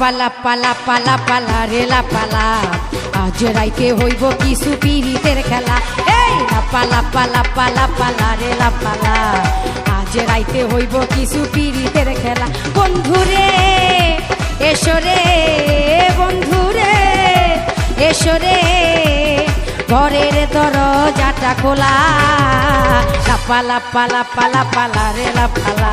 পালা পালা পালা পালা রেলা পালা। আজ রাইতে হইব কিছু পিরিতের খেলা। এই পালা পালা পালা পালা রেলা পালা। আজ রাইতে হইব কিছু পিরিতের খেলা। বন্ধুরে এসো রে বন্ধুরে এসো রে। ঘরের দরজাটা খোলা। লাপালা পালা পালা পালা রে লাপালা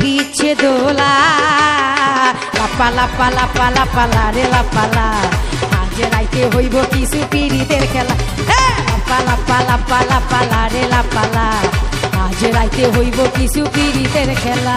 দিচ্ছে দোলা। লাপালা পালা পালা পালা রে লাপালা আজ রাইতে হইব কিছু পিড়িতের খেলা। পালা পালা পালা লাপা লাপা, লা রে লাপালা আজ রাইতে হইব কিছু পিড়িতের খেলা।